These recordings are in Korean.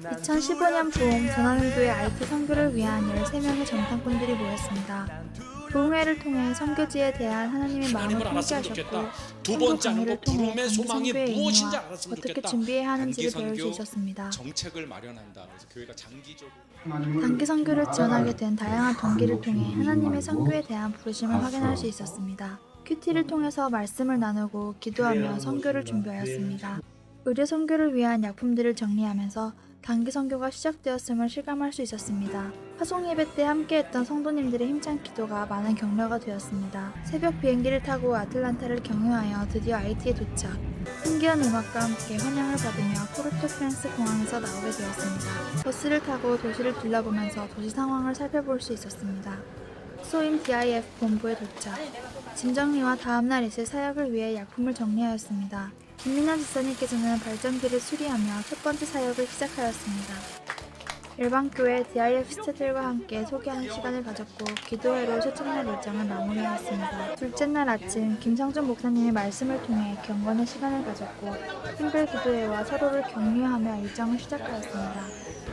2015년 봄 전환교회 IT 선교를 위한 13명의 전탐꾼들이 모였습니다. 교회를 통해 선교지에 대한 하나님의 마음을 좋겠다. 두 번째는 강의를 뭐 통해 소망이 무엇인지 알았으면 어떻게. 준비해야 하는지를 배울 수 있었습니다. 정책을 마련한다. 그래서 교회가 장기적으로 단기 선교를 지원하게 된 다양한 동기를 통해 하나님의 선교에 대한 부르심을 확인할 수 있었습니다. 큐티를 통해서 말씀을 나누고 기도하며 선교를 준비하였습니다. 의료 선교를 위한 약품들을 정리하면서 단기 선교가 시작되었음을 실감할 수 있었습니다. 파송 예배 때 함께했던 성도님들의 힘찬 기도가 많은 격려가 되었습니다. 새벽 비행기를 타고 아틀란타를 경유하여 드디어 IT에 도착. 신기한 음악과 함께 환영을 받으며 포르토프란스 공항에서 나오게 되었습니다. 버스를 타고 도시를 둘러보면서 도시 상황을 살펴볼 수 있었습니다. 소임 DIF 본부에 도착. 짐 정리와 다음날 있을 사역을 위해 약품을 정리하였습니다. 김민아 지사님께서는 발전기를 수리하며 첫 번째 사역을 시작하였습니다. 일반교회 DIF 스태들과 함께 소개하는 시간을 가졌고 기도회로 첫째 날 일정을 마무리하였습니다. 둘째 날 아침 김성준 목사님의 말씀을 통해 경건의 시간을 가졌고 힘별 기도회와 서로를 격려하며 일정을 시작하였습니다.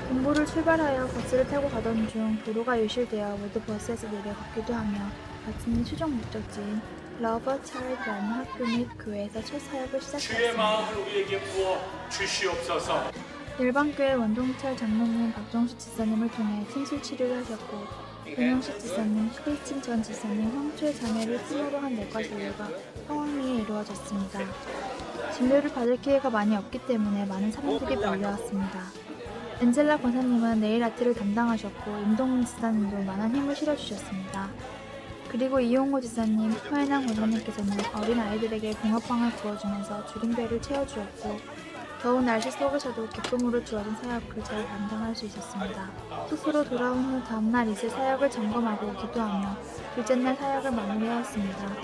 본부를 출발하여 버스를 타고 가던 중 도로가 유실되어 모두 버스에서 내려 걷기도 하며 마침내 최종 목적지인 러버 차일드라는 학교 및 교회에서 첫 사역을 주의 시작하였습니다. 마음을 우리에게 부어 주시옵소서. 일반교회 원동철 장로님 박정수 지사님을 통해 침술 치료를 하셨고 윤영식 지사님, 크리스틴 전 지사님, 황초의 자매를 팀으로 한 내과 진료가 성황리에 이루어졌습니다. 진료를 받을 기회가 많이 없기 때문에 많은 사람들이 몰려왔습니다. 엔젤라 권사님은 네일 아트를 담당하셨고 임동민 지사님도 많은 힘을 실어주셨습니다. 그리고 이용호 지사님, 허혜남 권사님께서는 어린 아이들에게 붕어빵을 구워주면서 줄임배를 채워주었고 더운 날씨 속에서도 기쁨으로 주어진 사역을 잘 감당할 수 있었습니다. 숙소로 돌아온 후 다음날 있을 사역을 점검하고 기도하며 둘째 날 사역을 마무리하였습니다.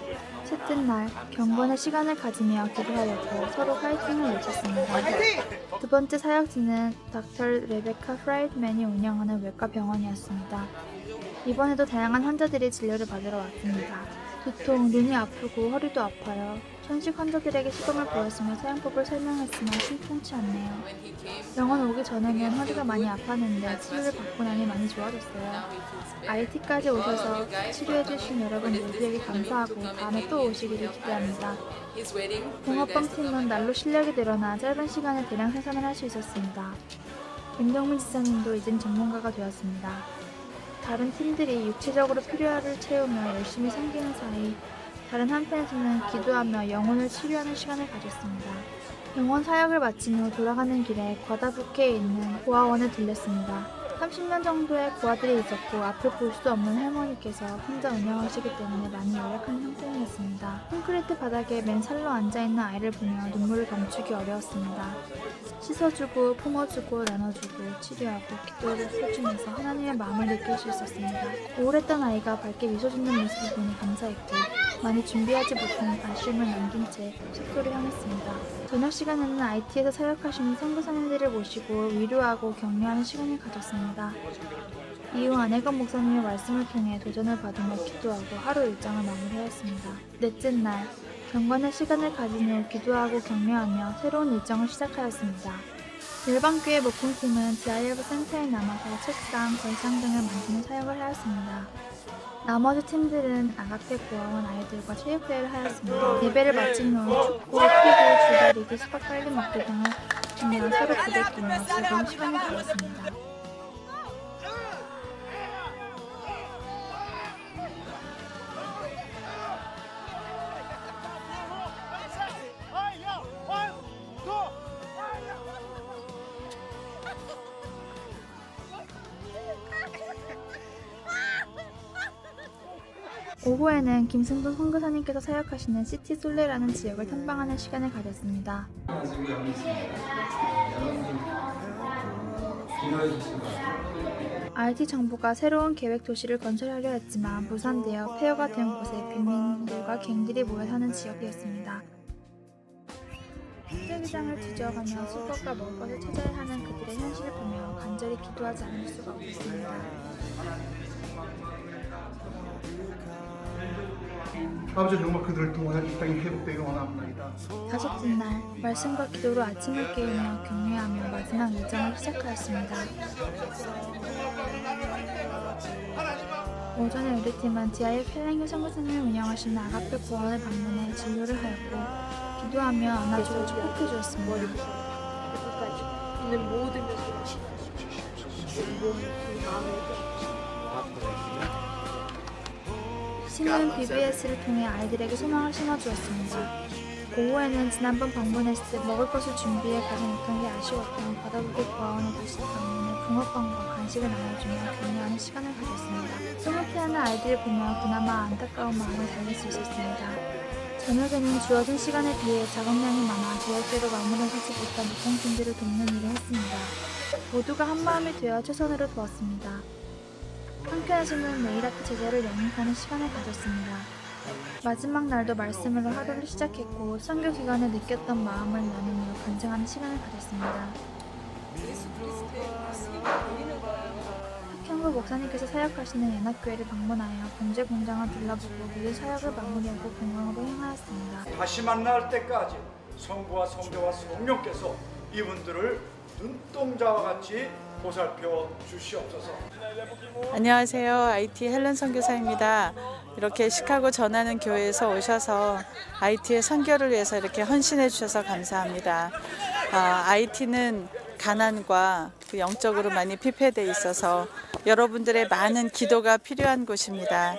셋째 날 경건의 시간을 가지며 기도하였고 서로 화이팅을 외쳤습니다. 두 번째 사역지는 닥터 레베카 프라이드맨이 운영하는 외과 병원이었습니다. 이번에도 다양한 환자들이 진료를 받으러 왔습니다. 두통, 눈이 아프고 허리도 아파요. 천식 환자들에게 시범을 보였으며 사용법을 설명했으나 심통치 않네요. 병원 오기 전에는 허리가 많이 아팠는데 치료를 받고 나니 많이 좋아졌어요. IT까지 오셔서 치료해주신 여러분 모두에게 감사하고 다음에 또 오시기를 기대합니다. 붕어빵 팀은 날로 실력이 늘어나 짧은 시간에 대량 생산을 할 수 있었습니다. 김동민 지사님도 이젠 전문가가 되었습니다. 다른 팀들이 육체적으로 필요를 채우며 열심히 섬기는 사이 다른 한편에서는 기도하며 영혼을 치료하는 시간을 가졌습니다. 병원 사역을 마친 후 돌아가는 길에 과다부케에 있는 고아원에 들렸습니다. 30년 정도의 고아들이 있었고 앞을 볼 수 없는 할머니께서 혼자 운영하시기 때문에 많이 열악한 형편이었습니다. 콘크리트 바닥에 맨 살로 앉아있는 아이를 보며 눈물을 감추기 어려웠습니다. 씻어주고 품어주고 나눠주고 치료하고 기도를 해주면서 하나님의 마음을 느낄 수 있었습니다. 우울했던 아이가 밝게 미소 짓는 모습을 보니 감사했고 많이 준비하지 못한 아쉬움을 남긴 채 숙소를 향했습니다. 저녁 시간에는 IT에서 사역하시는 선교사님들을 모시고 위로하고 격려하는 시간을 가졌습니다. 이후 안혜건 목사님의 말씀을 통해 도전을 받으며 기도하고 하루 일정을 마무리하였습니다. 넷째 날, 경건의 시간을 가진 후 기도하고 격려하며 새로운 일정을 시작하였습니다. 일반교회 목공팀은 DIF 센터에 남아서 책상, 걸상 등을 만드는 사역을 하였습니다. 나머지 팀들은 아각대 고아원 아이들과 체육대회를 하였습니다. 예배를 마친 후 축구, 피구, 줄다리기, 수박 빨리 먹기 등을 하며 서로 부대끼며 즐거운 시간을 가졌습니다. 오후에는 김승돈 선교사님께서 사역하시는 시티 솔레라는 지역을 탐방하는 시간을 가졌습니다. RT 정부가 새로운 계획 도시를 건설하려 했지만 무산되어 폐허가 된 곳에 빈민들과 갱들이 모여 사는 지역이었습니다. 쓰레기장을 뒤져가며 쓸 것과 먹을 것을 찾아야 하는 그들의 현실을 보며 간절히 기도하지 않을 수가 없었습니다. 아버지 정말 그들을 통하여 이 땅이 회복되길 원합니다. 다섯째 날 말씀과 기도로 아침을 깨우며 격려하며 마지막 일정을 시작하였습니다. 오전에 우리 팀은 지하의 필랭교 선교사님을 운영하시는 아가페 고원을 방문해 진료를 하였고 기도하며 안아주고 축복해 주었습니다. 모든 것을. 몸, 마음을 신은 BBS를 통해 아이들에게 소망을 심어주었습니다. 오후에는 지난번 방문했을 때 먹을 것을 준비해 가지 못한 게 아쉬웠던 바다부기 고아원에 다시 방문해 붕어빵과 간식을 나눠주며 격려하는 시간을 가졌습니다. 꿈을 피하는 아이들을 보며 그나마 안타까운 마음을 달랠 수 있었습니다. 저녁에는 주어진 시간에 비해 작업량이 많아 계획대로 마무리하지 못한 목공팀들을 돕는 일을 했습니다. 모두가 한마음이 되어 최선으로 도왔습니다. 한편에서는 네일 아트 제자를 영입하는 시간을 가졌습니다. 마지막 날도 말씀으로 하루를 시작했고 선교 기간에 느꼈던 마음을 나누며 간증하는 시간을 가졌습니다. 학형구 목사님께서 사역하시는 연합교회를 방문하여 봉제 공장을 둘러보고 모든 사역을 마무리하고 공항으로 행하였습니다. 다시 만날 때까지 성부와 성자와 성령께서 이분들을 눈동자와 같이 보살펴 주시옵소서. 안녕하세요. IT 헬렌 선교사입니다. 이렇게 시카고 전하는 교회에서 오셔서 IT의 선교를 위해서 이렇게 헌신해 주셔서 감사합니다. 아, IT는 가난과 그 영적으로 많이 피폐돼 있어서 여러분들의 많은 기도가 필요한 곳입니다.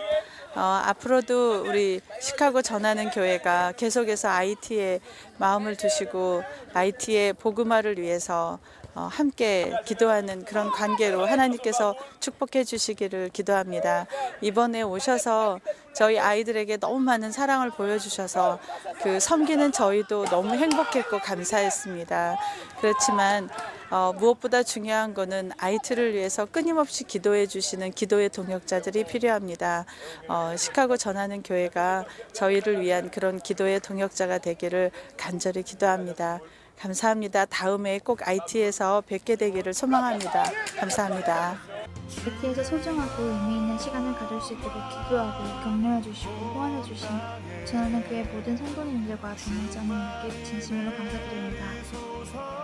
어, 앞으로도 우리 시카고 전하는 교회가 계속해서 IT에 마음을 두시고 IT의 복음화를 위해서 어, 함께 기도하는 그런 관계로 하나님께서 축복해 주시기를 기도합니다. 이번에 오셔서 저희 아이들에게 너무 많은 사랑을 보여주셔서 그 섬기는 저희도 너무 행복했고 감사했습니다. 그렇지만 어, 무엇보다 중요한 거는 아이트를 위해서 끊임없이 기도해 주시는 기도의 동역자들이 필요합니다. 어, 시카고 전하는 교회가 저희를 위한 그런 기도의 동역자가 되기를 간절히 기도합니다. 감사합니다. 다음에 꼭 IT에서 뵙게 되기를 소망합니다. 감사합니다. IT에서 소중하고 의미 있는 시간을 가질 수 있도록 기도하고 격려해 주시고 후원해 주신 전하는 교회 모든 성도님들과 동행자님께 진심으로 감사드립니다.